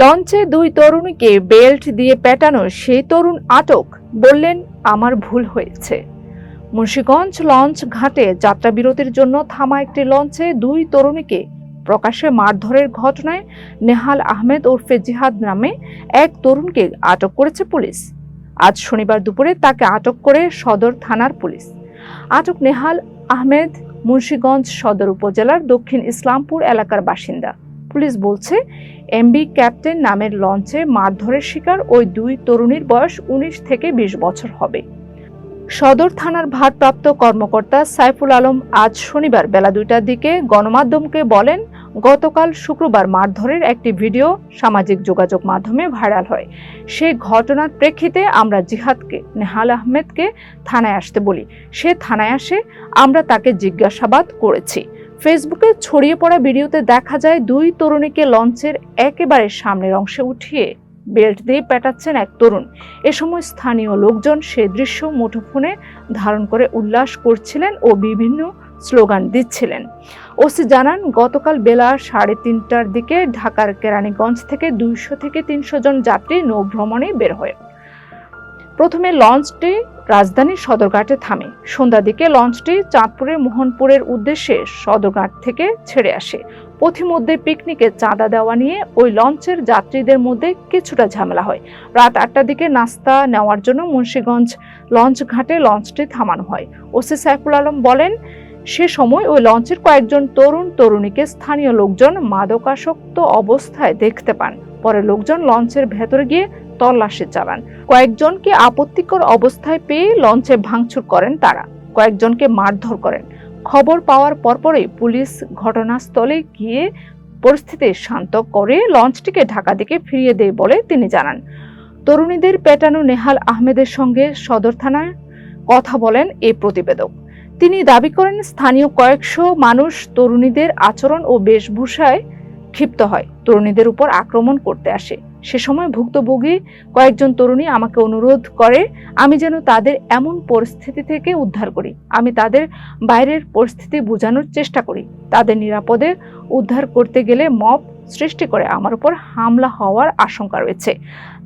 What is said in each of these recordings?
লঞ্চে দুই তরুণীকে বেল্ট দিয়ে পেটানো সেই তরুণ আটক বললেন, আমার ভুল হয়েছে। মুন্সীগঞ্জ লঞ্চ ঘাটে যাত্রাবিরতির জন্য থামা একটি লঞ্চে দুই তরুণীকে প্রকাশ্যে মারধরের ঘটনায় নেহাল আহমেদ ওরফে জিহাদ নামে এক তরুণকে আটক করেছে পুলিশ। আজ শনিবার দুপুরে তাকে আটক করে সদর থানার পুলিশ। আটক নেহাল আহমেদ মুন্সীগঞ্জ সদর উপজেলার দক্ষিণ ইসলামপুর এলাকার বাসিন্দা। পুলিশ বলছে, এমবি ক্যাপ্টেন নামের লঞ্চে মারধরের শিকার ওই দুই তরুণীর বয়স উনিশ থেকে বিশ বছর হবে। সদর থানার ভারপ্রাপ্ত কর্মকর্তা সাইফুল আলম আজ শনিবার বেলা দুইটার দিকে গণমাধ্যমকে বলেন, গতকাল শুক্রবার মারধরের একটি ভিডিও সামাজিক যোগাযোগ মাধ্যমে ভাইরাল হয়। সেই ঘটনার প্রেক্ষিতে আমরা জিহাদকে, নেহাল আহমেদকে থানায় আসতে বলি। সে থানায় আসে, আমরা তাকে জিজ্ঞাসাবাদ করেছি। ফেসবুকে ছড়িয়ে পড়া ভিডিওতে দেখা যায় দুই তরুণীকে লঞ্চের একেবারে সামনের অংশে উঠিয়ে বেল্ট দিয়ে পেটাচ্ছেন এক তরুণ। এ সময় স্থানীয় লোকজন সে দৃশ্য মুঠোফোনে ধারণ করে উল্লাস করছিলেন ও বিভিন্ন স্লোগান দিচ্ছিলেন। ওসি জানান, গতকাল বেলা সাড়ে তিনটার দিকে ঢাকার কেরানীগঞ্জ থেকে দুইশো থেকে তিনশো জন যাত্রী নৌ ভ্রমণে বের হয় প্রথমে লঞ্চটি রাজধানীর সদরঘাটে থামে। সন্ধ্যার দিকে লঞ্চটি চাঁদপুরের মোহনপুরের উদ্দেশ্যে সদরঘাট থেকে ছেড়ে আসে। পথিমধ্যে পিকনিকে চাঁদা দেওয়া নিয়ে ওই লঞ্চের যাত্রীদের মধ্যে কিছুটা ঝামেলা হয়। রাত আটটার দিকে নাস্তা নেওয়ার জন্য মুন্সীগঞ্জ লঞ্চ ঘাটে লঞ্চটি থামানো হয়। ওসি সাইফুল আলম বলেন, সে সময় ওই লঞ্চের কয়েকজন তরুণ তরুণীকে স্থানীয় লোকজন মাদকাসক্ত অবস্থায় দেখতে পান। পরে লোকজন লঞ্চের ভেতরে গিয়ে তল্লাশি চালান। কয়েকজনকে আপত্তিকর অবস্থায় পেয়ে লঞ্চে ভাঙচুর করেন তারা। কয়েকজনকে মারধর করেন। খবর পাওয়ার পরপরই পুলিশ ঘটনাস্থলে গিয়ে পরিস্থিতি শান্ত করে লঞ্চটিকে ঢাকা দিকে ফিরিয়ে দেয় বলে তিনি জানান। তরুণীদের পেটানো নেহাল আহমেদের সঙ্গে সদর থানায় কথা বলেন এই প্রতিবেদক। তিনি দাবি করেন, স্থানীয় কয়েকশো মানুষ তরুণীদের আচরণ ও বেশভূষায় ক্ষিপ্ত হয়। তরুণীদের উপর আক্রমণ করতে আসে। সে সময় ভুক্তভোগী কয়েকজন তরুণী আমাকে অনুরোধ করে, আমি যেন তাদের এমন পরিস্থিতি থেকে উদ্ধার করি। আমি তাদের বাইরের পরিস্থিতি বোঝানোর চেষ্টা করি। তাদের নিরাপদে উদ্ধার করতে গেলে মব সৃষ্টি করে আমার উপর হামলা হওয়ার আশঙ্কা রয়েছে।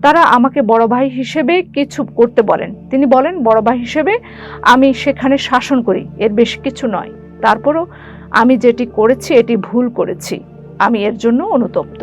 তারা আমাকে বড় ভাই হিসেবে কিছু করতে বলেন। তিনি বলেন, বড় ভাই হিসেবে আমি সেখানে শাসন করি। এর বেশি কিছু নয়। তারপরও আমি যেটি করেছি, এটি ভুল করেছি। আমি এর জন্য অনুতপ্ত।